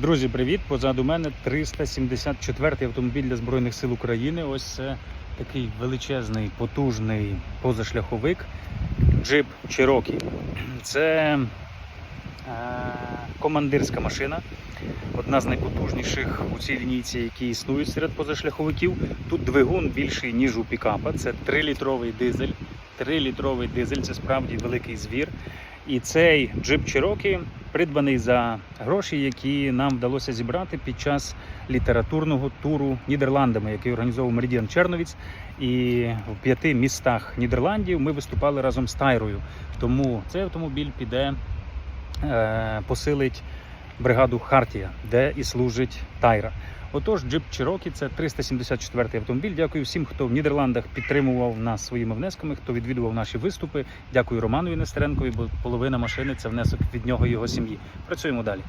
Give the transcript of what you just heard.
Друзі, привіт! Позаду мене 374-й автомобіль для Збройних сил України. Ось це такий величезний, потужний позашляховик джип Cherokee. Це е, командирська машина, одна з найпотужніших у цій лінійці, які існують серед позашляховиків. Тут двигун більший, ніж у пікапа. Це 3-літровий дизель. 3-літровий дизель це справді великий звір. І цей джип Cherokee придбаний за гроші, які нам вдалося зібрати під час літературного туру Нідерландами, який організовував Меридіан Черновіць. І в п'яти містах Нідерландів ми виступали разом з Тайрою. Тому цей автомобіль піде е, посилить бригаду Хартія, де і служить Тайра. Отож, джип Чирокі – це 374-й автомобіль. Дякую всім, хто в Нідерландах підтримував нас своїми внесками, хто відвідував наші виступи. Дякую Романові Нестеренкові, бо половина машини це внесок від нього і його сім'ї. Працюємо далі.